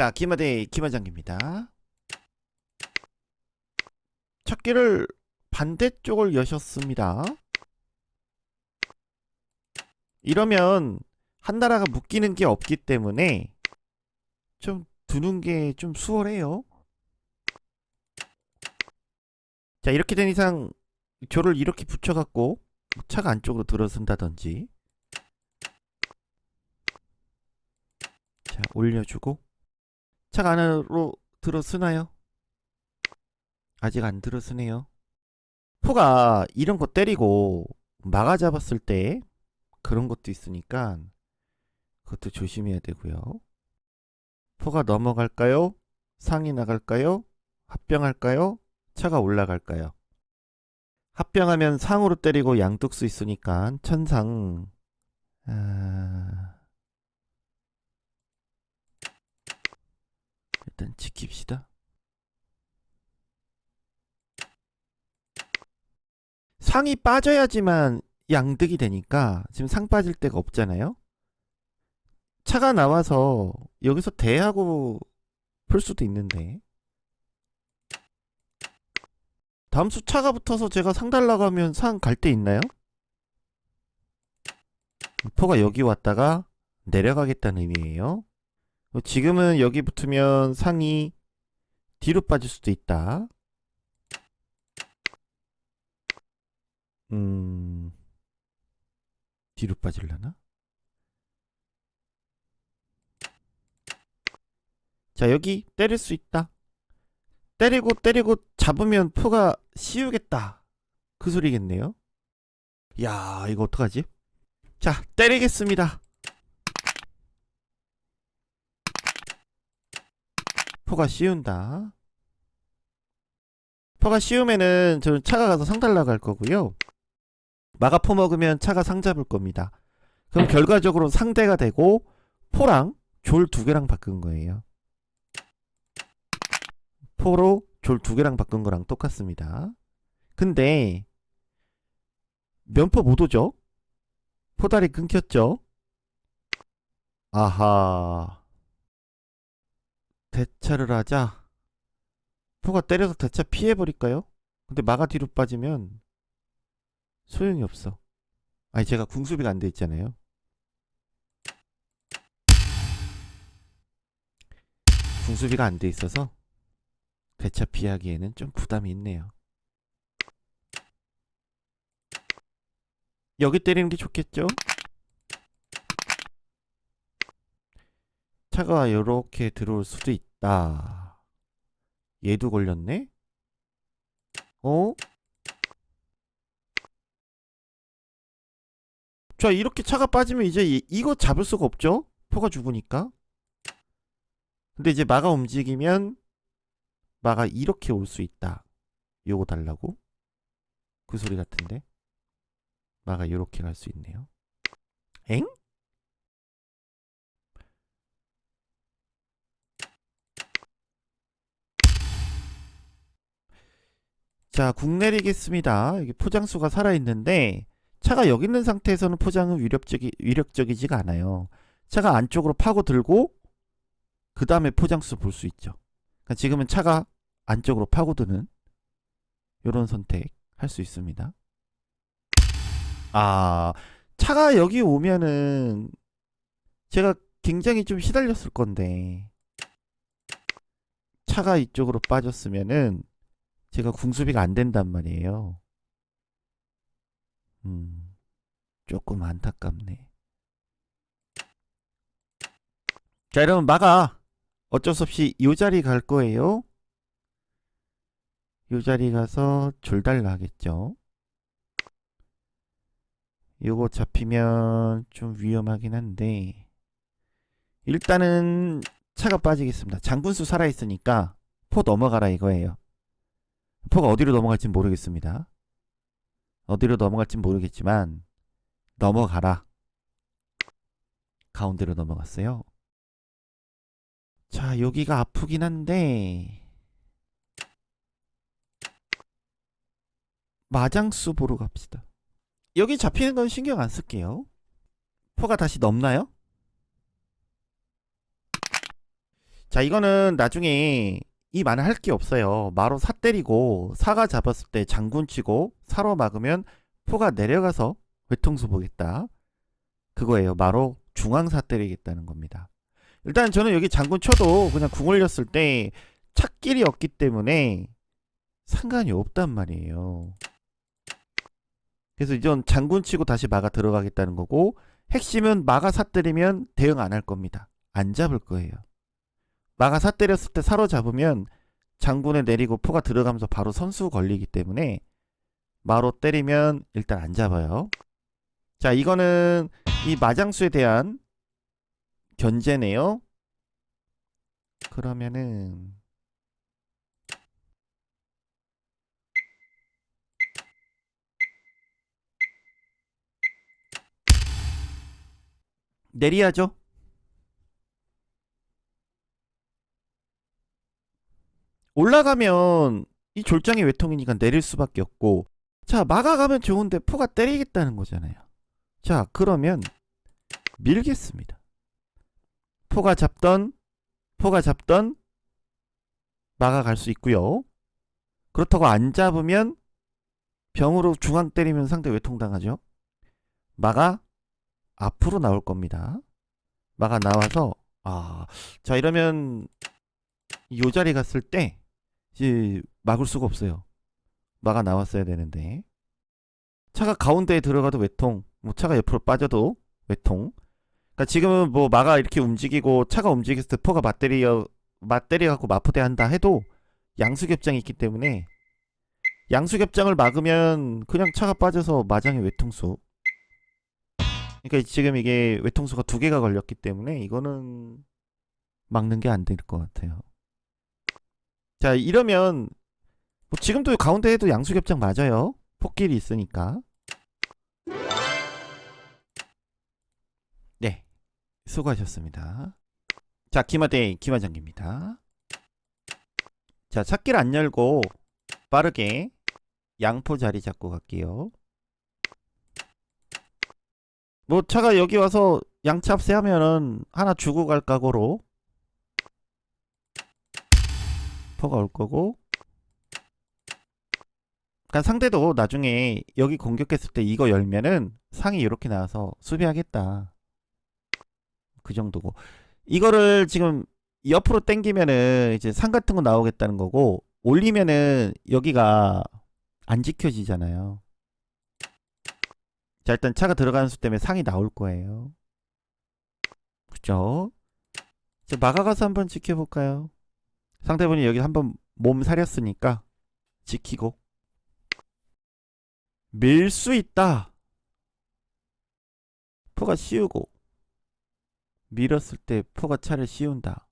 자, 김하대 김하장입니다. 찾기를 반대쪽을 여셨습니다. 이러면 한 나라가 묶이는 게 없기 때문에 좀 두는 게 좀 수월해요. 자, 이렇게 된 이상 조를 이렇게 붙여갖고 차가 안쪽으로 들어선다든지 자, 올려주고 차가 안으로 들어서나요? 아직 안 들어서네요. 포가 이런 거 때리고 막아 잡았을 때 그런 것도 있으니까 그것도 조심해야 되고요. 포가 넘어갈까요? 상이 나갈까요? 합병할까요? 차가 올라갈까요? 합병하면 상으로 때리고 양뚝수 있으니까 천상 아... 일단 지킵시다. 상이 빠져야지만 양득이 되니까 지금 상 빠질 데가 없잖아요. 차가 나와서 여기서 대하고 풀 수도 있는데 다음 수 차가 붙어서 제가 상 달라고 하면 상 갈 데 있나요? 포가 여기 왔다가 내려가겠다는 의미예요. 어, 지금은 여기 붙으면 상이 뒤로 빠질 수도 있다. 음, 뒤로 빠질라나? 자, 여기 때릴 수 있다. 때리고 때리고 잡으면 포가 씌우겠다. 그 소리겠네요. 야, 이거 어떡하지? 자, 때리겠습니다. 포가 씌운다. 포가 씌우면은 저는 차가 가서 상 달라고 할 거고요. 마가 포 먹으면 차가 상 잡을 겁니다. 그럼 결과적으로 상대가 되고 포랑 졸 두 개랑 바꾼 거예요. 포로 졸 두 개랑 바꾼 거랑 똑같습니다. 근데 면포 못 오죠? 포다리 끊겼죠? 아하. 대차를 하자. 포가 때려서 대차 피해버릴까요? 근데 마가 뒤로 빠지면 소용이 없어. 아니 제가 궁수비가 안 돼 있잖아요. 궁수비가 안 돼 있어서 대차 피하기에는 좀 부담이 있네요. 여기 때리는 게 좋겠죠? 차가 이렇게 들어올 수도 있 다. 얘도 걸렸네? 어? 자, 이렇게 차가 빠지면 이제 이- 이거 잡을 수가 없죠? 포가 죽으니까. 근데 이제 마가 움직이면 마가 이렇게 올 수 있다. 요거 달라고? 그 소리 같은데? 마가 이렇게 갈 수 있네요. 엥? 자, 국 내리겠습니다. 여기 포장수가 살아있는데, 차가 여기 있는 상태에서는 포장은 위력적이, 위력적이지가 않아요. 차가 안쪽으로 파고 들고, 그 다음에 포장수 볼 수 있죠. 그러니까 지금은 차가 안쪽으로 파고드는, 요런 선택 할 수 있습니다. 아, 차가 여기 오면은, 제가 굉장히 좀 시달렸을 건데, 차가 이쪽으로 빠졌으면은, 제가 궁수비가 안 된단 말이에요. 음, 조금 안타깝네. 자, 여러분, 막아. 어쩔 수 없이 요 자리 갈 거예요. 요 자리 가서 졸달라 하겠죠. 요거 잡히면 좀 위험하긴 한데, 일단은 차가 빠지겠습니다. 장군수 살아있으니까 포 넘어가라 이거예요. 포가 어디로 넘어갈지 모르겠습니다. 어디로 넘어갈지 모르겠지만 넘어가라. 가운데로 넘어갔어요. 자, 여기가 아프긴 한데 마장수 보러 갑시다. 여기 잡히는 건 신경 안 쓸게요. 포가 다시 넘나요? 자, 이거는 나중에 이 말은 할게 없어요. 마로 사 때리고 사가 잡았을 때 장군 치고 사로 막으면 포가 내려가서 외통수 보겠다. 그거예요. 마로 중앙사 때리겠다는 겁니다. 일단 저는 여기 장군 쳐도 그냥 궁 올렸을 때 찾길이 없기 때문에 상관이 없단 말이에요. 그래서 이전 장군 치고 다시 마가 들어가겠다는 거고 핵심은 마가 사 때리면 대응 안 할 겁니다. 안 잡을 거예요. 마가 사 때렸을 때 사로 잡으면 장군에 내리고 포가 들어가면서 바로 선수 걸리기 때문에 마로 때리면 일단 안 잡아요. 자, 이거는 이 마장수에 대한 견제네요. 그러면은 내리야죠. 올라가면 이 졸장의 외통이니까 내릴 수밖에 없고 자 막아가면 좋은데 포가 때리겠다는 거잖아요. 자 그러면 밀겠습니다. 포가 잡던 포가 잡던 막아갈 수 있고요. 그렇다고 안 잡으면 병으로 중앙 때리면 상대 외통당하죠. 마가 앞으로 나올 겁니다. 마가 나와서 아, 자 이러면 요 자리 갔을 때 이제 막을 수가 없어요. 마가 나왔어야 되는데 차가 가운데에 들어가도 외통, 뭐 차가 옆으로 빠져도 외통. 그러니까 지금은 뭐 마가 이렇게 움직이고 차가 움직였을 때 포가 맞대리어 맞대리 갖고 마포대 한다 해도 양수겹장이 있기 때문에 양수겹장을 막으면 그냥 차가 빠져서 마장의 외통수. 그러니까 지금 이게 외통수가 두 개가 걸렸기 때문에 이거는 막는 게 안 될 것 같아요. 자 이러면 뭐 지금도 가운데 해도 양수겹장 맞아요. 폭길이 있으니까. 네, 수고하셨습니다. 자 김하대 김하장입니다. 자 찾기를 안 열고 빠르게 양포 자리 잡고 갈게요. 뭐 차가 여기 와서 양차 합세 하면은 하나 주고 갈 각오로 퍼가 올 거고. 그러니까 상대도 나중에 여기 공격했을 때 이거 열면은 상이 이렇게 나와서 수비하겠다. 그 정도고. 이거를 지금 옆으로 당기면은 이제 상 같은 거 나오겠다는 거고 올리면은 여기가 안 지켜지잖아요. 자 일단 차가 들어가는 수 때문에 상이 나올 거예요. 그죠 자 막아가서 한번 지켜볼까요 상대분이 여기 한번 몸 사렸으니까 지키고 밀 수 있다. 포가 씌우고 밀었을 때 포가 차를 씌운다.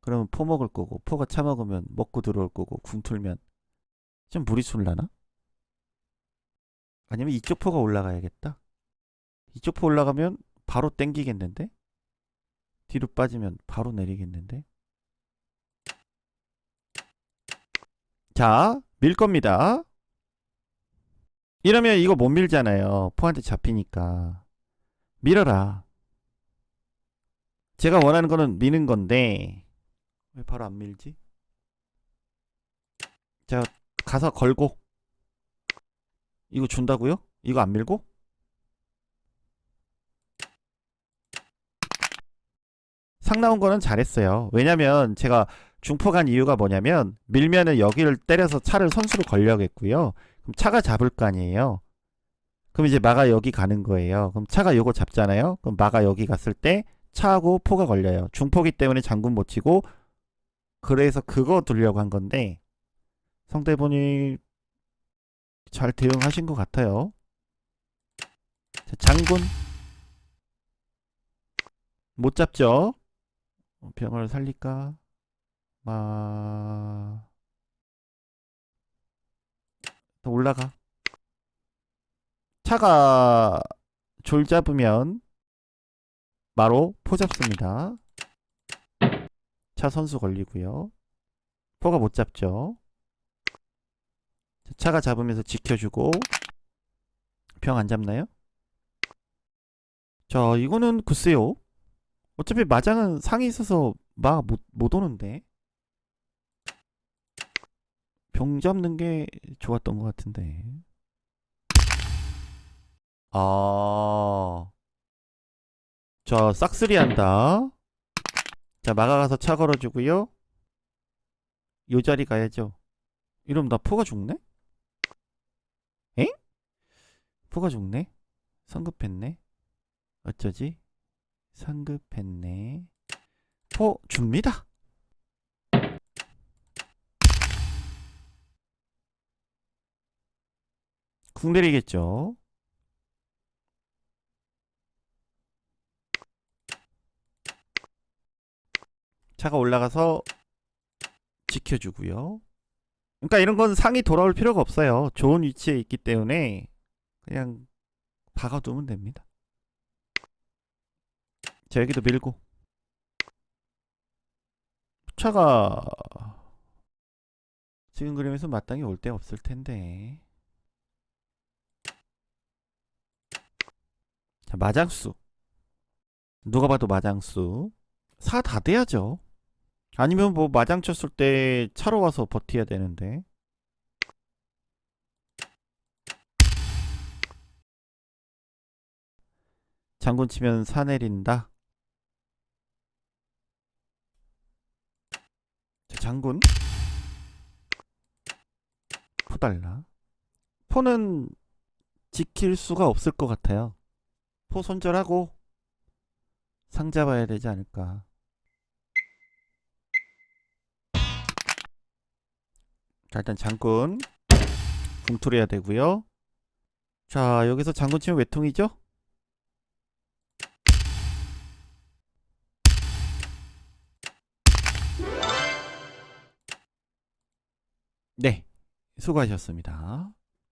그러면 포 먹을 거고 포가 차 먹으면 먹고 들어올 거고 궁 틀면 좀 무리술라나? 아니면 이쪽 포가 올라가야겠다. 이쪽 포 올라가면 바로 땡기겠는데? 뒤로 빠지면 바로 내리겠는데? 자, 밀 겁니다. 이러면 이거 못 밀잖아요. 포한테 잡히니까. 밀어라. 제가 원하는 거는 미는 건데 왜 바로 안 밀지? 자, 가서 걸고 이거 준다고요? 이거 안 밀고? 상 나온 거는 잘했어요. 왜냐면 제가 간 이유가 뭐냐면 밀면은 여기를 때려서 차를 선수로 걸려겠고요. 그럼 차가 잡을 거 아니에요. 그럼 이제 마가 여기 가는 거예요. 그럼 차가 요거 잡잖아요. 그럼 마가 여기 갔을 때 차하고 포가 걸려요. 중포기 때문에 장군 못 치고 그래서 그거 두려고 한 건데 성대분이 잘 대응하신 것 같아요. 자, 장군 못 잡죠? 어, 병을 살릴까? 마... 더 올라가. 차가 졸 잡으면 마로 포 잡습니다. 차 선수 걸리고요. 포가 못 잡죠. 차가 잡으면서 지켜주고 병 안 잡나요? 자 이거는 글쎄요. 어차피 마장은 상이 있어서 막못못 오는데. 병 잡는 게 좋았던 것 같은데. 아. 자, 싹쓸이 한다. 자, 막아가서 차 걸어주고요. 요 자리 가야죠. 이러면 나 포가 죽네? 엥? 포가 죽네? 성급했네? 어쩌지? 성급했네. 포 줍니다. 궁 내리겠죠. 차가 올라가서 지켜주고요. 그러니까 이런 건 상이 돌아올 필요가 없어요. 좋은 위치에 있기 때문에 그냥 박아두면 됩니다. 자 여기도 밀고 차가 지금 그림에서 마땅히 올 데 없을 텐데 자 마장수. 누가 봐도 마장수. 사 다 돼야죠. 아니면 뭐 마장 쳤을 때 차로 와서 버텨야 되는데. 장군 치면 사 내린다. 자, 장군. 포달라. 포는 지킬 수가 없을 것 같아요 포 손절하고 상 잡아야 되지 않을까. 자 일단 장군 궁토리해야 되고요. 자 여기서 장군 치면 외통이죠? 네 수고하셨습니다